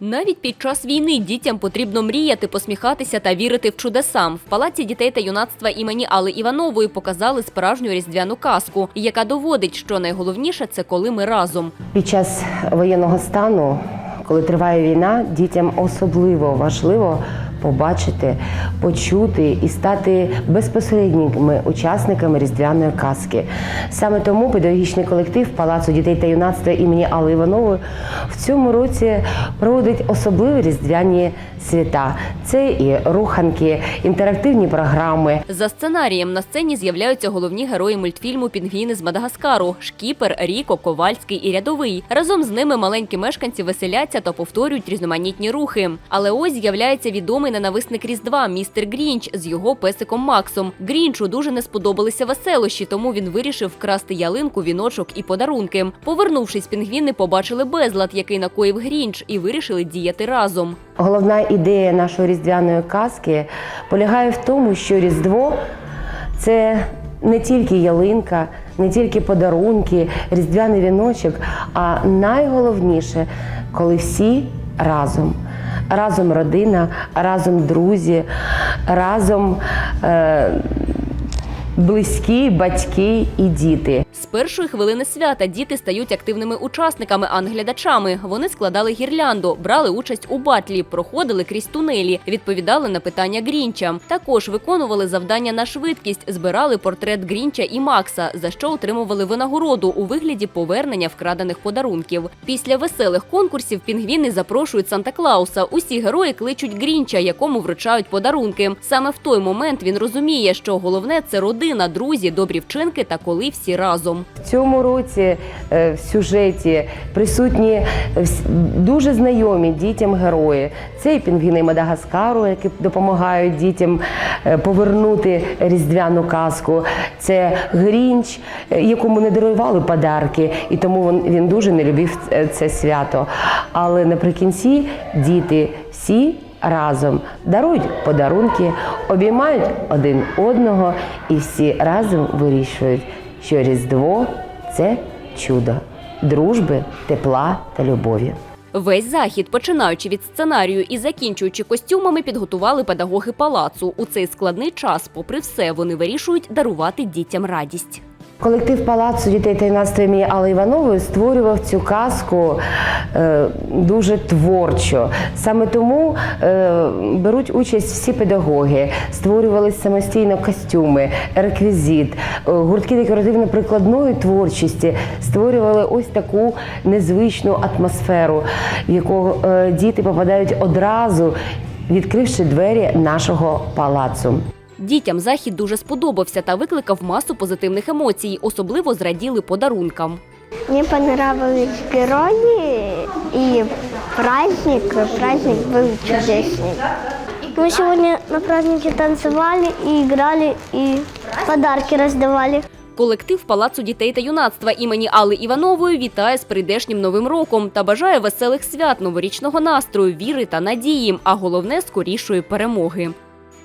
Навіть під час війни дітям потрібно мріяти, посміхатися та вірити в чудесам. В палаці дітей та юнацтва імені Алли Іванової показали справжню різдвяну казку, яка доводить, що найголовніше це коли ми разом. Під час воєнного стану, коли триває війна, дітям особливо важливо побачити, почути і стати безпосередніми учасниками різдвяної казки. Саме тому педагогічний колектив Палацу дітей та юнацтва імені Алли Іванової в цьому році проводить особливі різдвяні свята. Це і руханки, інтерактивні програми, За сценарієм на сцені з'являються головні герої мультфільму Пінгвіни з Мадагаскару Шкіпер, Ріко, Ковальський і Рядовий. Разом з ними маленькі мешканці веселяться та повторюють різноманітні рухи. Але ось з'являється відомий ненависник Різдва містер Грінч з його песиком Максом. Грінчу дуже не сподобалися веселощі, тому він вирішив вкрасти ялинку, віночок і подарунки. Повернувшись, пінгвіни побачили безлад, який накоїв Грінч, і вирішили діяти разом. Головна ідея нашої різдвяної казки полягає в тому, що Різдво це не тільки ялинка, не тільки подарунки, різдвяний віночок, а найголовніше, коли всі разом. Разом родина, разом друзі, разом е, близькі, батьки і діти. З першої хвилини свята діти стають активними учасниками, а не глядачами. Вони складали гірлянду, брали участь у батлі, проходили крізь тунелі, відповідали на питання Грінча. Також виконували завдання на швидкість, збирали портрет Грінча і Макса, за що отримували винагороду у вигляді повернення вкрадених подарунків. Після веселих конкурсів пінгвіни запрошують Санта Клауса. Усі герої кличуть Грінча, якому вручають подарунки. Саме в той момент він розуміє, що головне це родина, друзі, добрі вчинки та коли всі разом. В цьому році е, в сюжеті присутні дуже знайомі дітям герої. Це і пінгвіни Мадагаскару, які допомагають дітям е, повернути різдвяну казку. Це Грінч, е, якому не дарували подарки, і тому він, дуже не любив це свято. Але наприкінці діти всі. Разом дарують подарунки, обіймають один одного і всі разом вирішують, що Різдво це чудо дружби, тепла та любові. Весь захід, починаючи від сценарію і закінчуючи костюмами, підготували педагоги палацу. У цей складний час, попри все, вони вирішують дарувати дітям радість. Колектив палацу дітей та юнацтва імені Алли Іванової створював цю казку е, дуже творчо. Саме тому е, беруть участь всі педагоги, створювали самостійно костюми, реквізит, е, гуртки декоративно-прикладної творчості створювали ось таку незвичну атмосферу, в яку діти попадають одразу, відкривши двері нашого палацу. Дітям захід дуже сподобався та викликав масу позитивних емоцій. Особливо зраділи подарункам. Мне понравились герои и праздник. Праздник был чудесный. Мы сегодня на празднике танцевали и играли, и подарки раздавали. Колектив Палацу дітей та юнацтва імені Алли Іванової вітає з прийдешнім новим роком та бажає веселих свят, новорічного настрою, віри та надії, а головне скорішої перемоги.